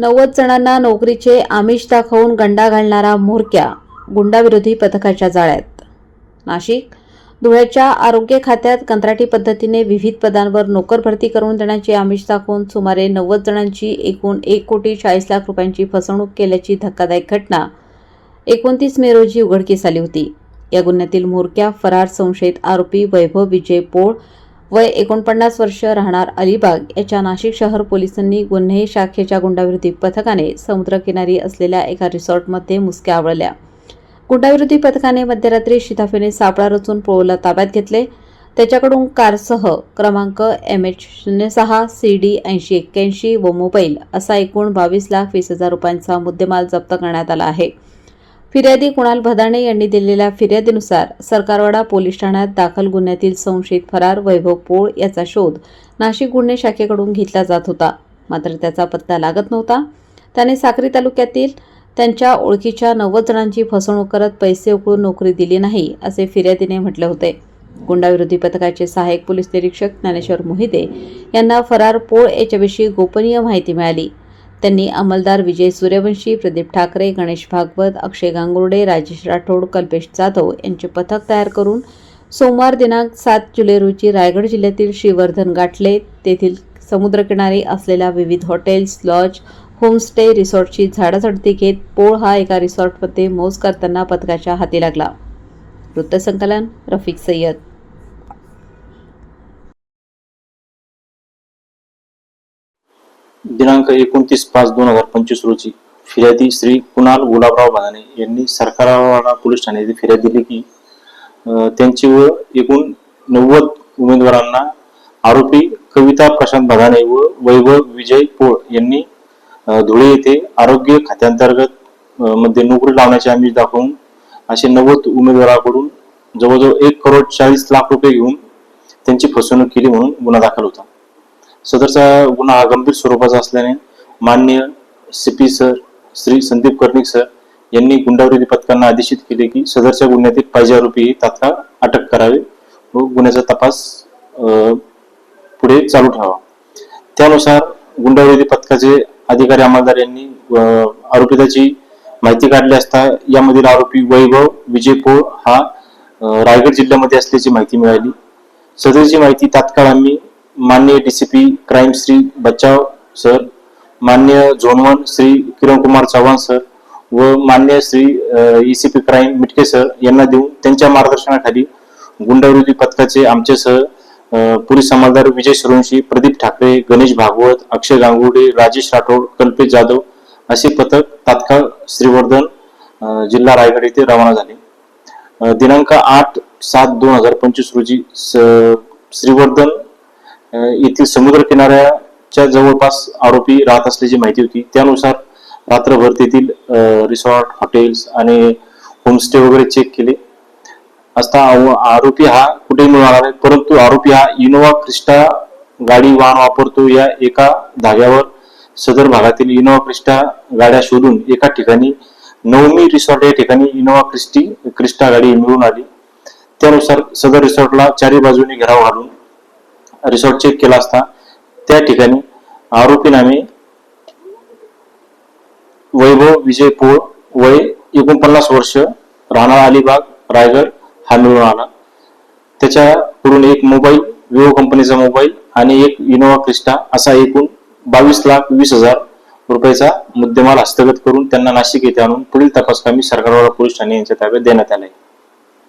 नव्वद जणांना नोकरीचे आमिष दाखवून गंडा घालणारा म्होरक्या गुंडाविरोधी पथकाच्या जाळ्यात. नाशिक धुळ्याच्या आरोग्य खात्यात कंत्राटी पद्धतीने विविध पदांवर नोकर भरती करून देण्याचे आमिष दाखवून सुमारे नव्वद जणांची एकूण एक कोटी चाळीस लाख रुपयांची फसवणूक केल्याची धक्कादायक घटना एकोणतीस मे रोजी उघडकीस आली होती. या गुन्ह्यातील म्होरक्या फरार संशयित आरोपी वैभव विजय पोळ वय एकोणपन्नास वर्ष राहणार अलिबाग याच्या नाशिक शहर पोलिसांनी गुन्हे शाखेच्या गुंडाविरोधी पथकाने समुद्रकिनारी असलेल्या एका रिसॉर्टमध्ये मुसक्या आवळल्या. गुंडाविरोधी पथकाने मध्यरात्री शिताफीने सापळा रचून पोळला ताब्यात घेतले. त्याच्याकडून कारसह क्रमांक एम एच शून्य सहा सी डी ऐंशी एक्क्याऐंशी व मोबाईल असा एकूण बावीस लाख वीस हजार रुपयांचा मुद्देमाल जप्त करण्यात आला आहे. फिर्यादी कुणाल भदाणे यांनी दिलेल्या फिर्यादीनुसार सरकारवाडा पोलीस ठाण्यात दाखल गुन्ह्यातील संशयित फरार वैभव पोळ याचा शोध नाशिक गुन्हे शाखेकडून घेतला जात होता. मात्र त्याचा पत्ता लागत नव्हता. त्याने साक्री तालुक्यातील त्यांच्या ओळखीच्या नव्वद जणांची फसवणूक करत पैसे उकळून नोकरी दिली नाही असे फिर्यादीने म्हटले होते. गुंडाविरोधी पथकाचे सहाय्यक पोलीस निरीक्षक ज्ञानेश्वर मोहिते यांना फरार पोळ याच्याविषयी गोपनीय माहिती मिळाली. त्यांनी अंमलदार विजय सूर्यवंशी प्रदीप ठाकरे गणेश भागवत अक्षय गांगुर्डे राजेश राठोड कल्पेश जाधव यांचे पथक तयार करून सोमवार दिनांक सात जुलै रोजी रायगड जिल्ह्यातील श्रीवर्धन गाठले. तेथील समुद्रकिनारी असलेल्या विविध हॉटेल्स लॉज होमस्टे रिसॉर्टची झाडाझडती घेत पोळ हा एका रिसॉर्टमध्ये मोज करताना पथकाच्या हाती लागला. वृत्तसंकलन रफिक सय्यद दिनांक एकोणतीस पाच दोन हजार पंचवीस रोजी फिर्यादी श्री कुणाल गुलाबराव भादाने यांनी सरकारवाडा पोलीस ठाणे येथे फिर्याद दिली की त्यांची व एकूण नव्वद उमेदवारांना आरोपी कविता प्रशांत भदाने व वैभव विजय पोळ यांनी धुळे येथे आरोग्य खात्यांतर्गत मध्ये नोकरी लावण्याचे आमिष दाखवून असे नव्वद उमेदवाराकडून जवळजवळ एक करोड चाळीस लाख रुपये घेऊन त्यांची फसवणूक केली म्हणून गुन्हा दाखल होता. सदरचा गुन्हा हा गंभीर स्वरूपाचा असल्याने मान्य CP sir Shri Sandeep Karnik sir यांनी गुंडाविरोधी पथकांना आदेशित केले की सदरच्या गुन्ह्यातील पाहिजे आरोपी तात्काळ अटक करावे व गुन्ह्याचा तपास पुढे चालू ठेवावा. त्यानुसार गुंडाविरोधी पथकाचे अधिकारी अंमलदार यांनी आरोपीची आरोपिताची माहिती काढली असता यामधील आरोपी वैभव विजय पोळ हा रायगड जिल्ह्यामध्ये असल्याची माहिती मिळाली. सदरची माहिती तात्काळ आम्ही मान्य DCP crime Shri Bachhav sir मान्य zone one Shri Kiran Kumar Chavan sir व मान्य Shri ACP crime Mitke sir यांना देऊन त्यांच्या मार्गदर्शनाखाली गुंडाविरोधी पथकाचे आमच्यासह अ, पोलीस समाजदार विजय सुरवंशी प्रदीप ठाकरे गणेश भागवत अक्षय गांगुर्डे राजेश राठोड कल्पेश जाधव असे पथक तात्काळ श्रीवर्धन जिल्हा रायगड येथे रवाना झाले. दिनांक आठ सात दोन हजार पंचवीस रोजी स- श्रीवर्धन येथील समुद्र किनाऱ्याच्या जवळपास आरोपी राहत असल्याची माहिती होती. त्यानुसार रात्रभर तेथील रिसॉर्ट हॉटेल्स आणि होमस्टे वगैरे चेक केले. असता आव- आरोपी हा कुठेही मिळणार नाही परंतु आरोपी हा इनोवा क्रिस्टा गाडी वाहन वापरतो या एका धाग्यावर. सदर भागातील इनोवा क्रिस्टा गाड्या शोधून एका ठिकाणी नवमी रिसॉर्ट या ठिकाणी इनोवा क्रिस्टी क्रिस्टा गाडी मिळून आली. त्यानुसार सदर रिसॉर्टला चारी बाजूने घेराव घालून रिसॉर्ट चेक केला असता त्या ठिकाणी आरोपी नामे वैभव विजय पोळ वय एकोणपन्नास वर्ष राहणार अलिबाग रायगड हा मिळून आला. त्याच्याकडून एक मोबाईल विवो कंपनीचा मोबाईल आणि एक इनोवा क्रिस्टा असा एकूण बावीस लाख वीस हजार रुपयाचा मुद्देमाल हस्तगत करून त्यांना नाशिक येथे आणून पुढील तपासकामी सरकारवाला पोलीस ठाणे यांच्या ताब्यात देण्यात आलाय.